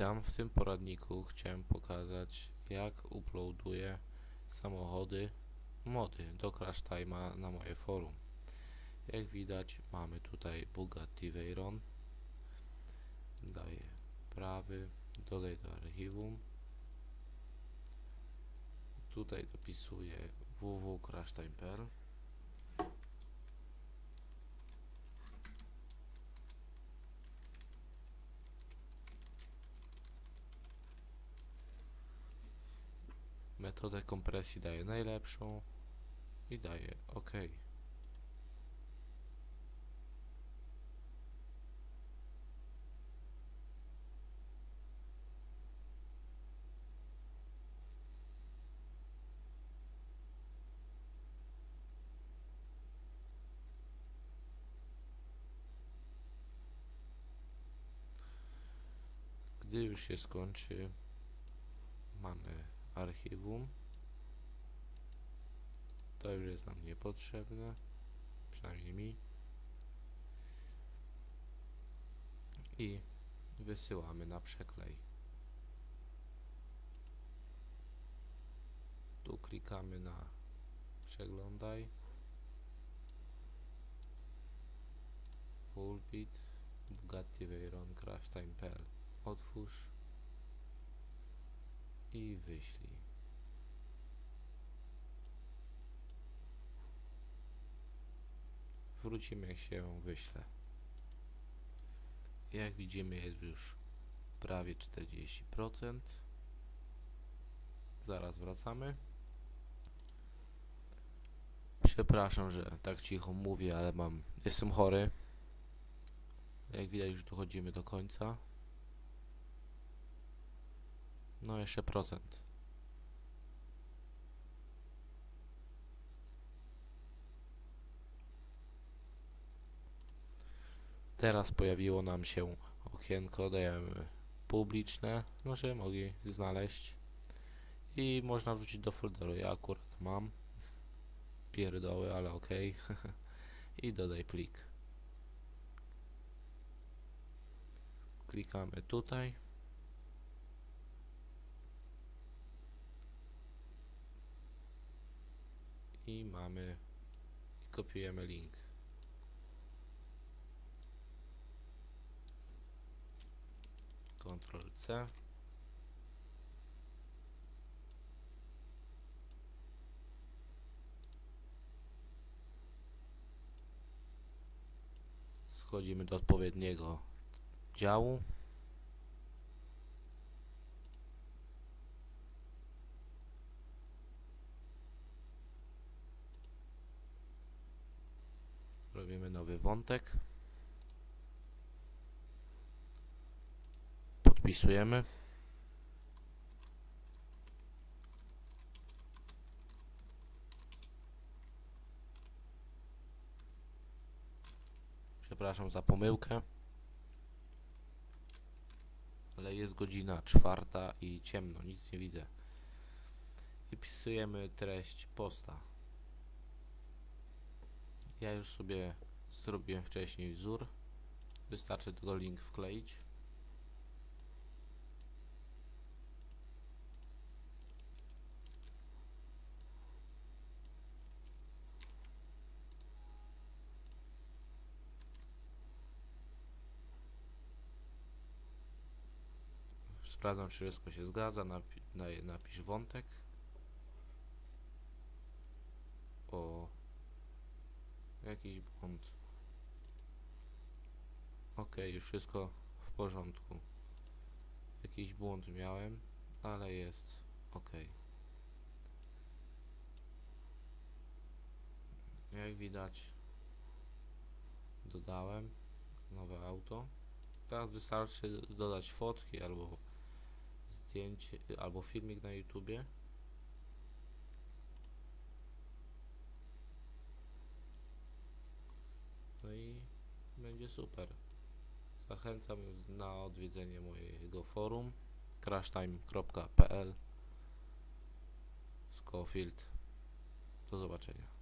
Witam, w tym poradniku chciałem pokazać jak uploaduję samochody, mody do Crash Time'a na moje forum. Jak widać mamy tutaj Bugatti Veyron, daję prawy, dodaj do archiwum, tutaj dopisuję www.crashtime.pl Metodę kompresji daję najlepszą i daję OK. Gdy już się skończy, mamy archiwum. To już jest nam niepotrzebne, przynajmniej mi. I wysyłamy na przeklej. Tu klikamy na przeglądaj. Pulpit Bugatti Veyron Crash Time.pl Otwórz i wyślij. Wrócimy jak się wyśle. Jak widzimy jest już prawie 40%. Zaraz wracamy. Przepraszam, że tak cicho mówię, ale mam jestem chory. Jak widać już dochodzimy do końca. No jeszcze procent. Teraz pojawiło nam się okienko, dajemy publiczne, no żeby mogli znaleźć i można wrzucić do folderu. Ja akurat mam pierdoły, ale ok i dodaj plik. Klikamy tutaj. i mamy i kopiujemy link. Ctrl C. Schodzimy do odpowiedniego działu wątek. Podpisujemy. Przepraszam za pomyłkę. Ale jest godzina czwarta i ciemno, nic nie widzę. I pisujemy treść posta. Ja już sobie zrobiłem wcześniej wzór. Wystarczy tylko link wkleić. Sprawdzam, czy wszystko się zgadza. Napi napisz wątek. O jakiś błąd. Ok, już wszystko w porządku. Jakiś błąd miałem, ale jest ok. Jak widać, dodałem nowe auto. Teraz wystarczy dodać fotki albo zdjęcie, albo filmik na YouTubie. No i będzie super. Zachęcam na odwiedzenie mojego forum crashtime.pl Scofield. Do zobaczenia.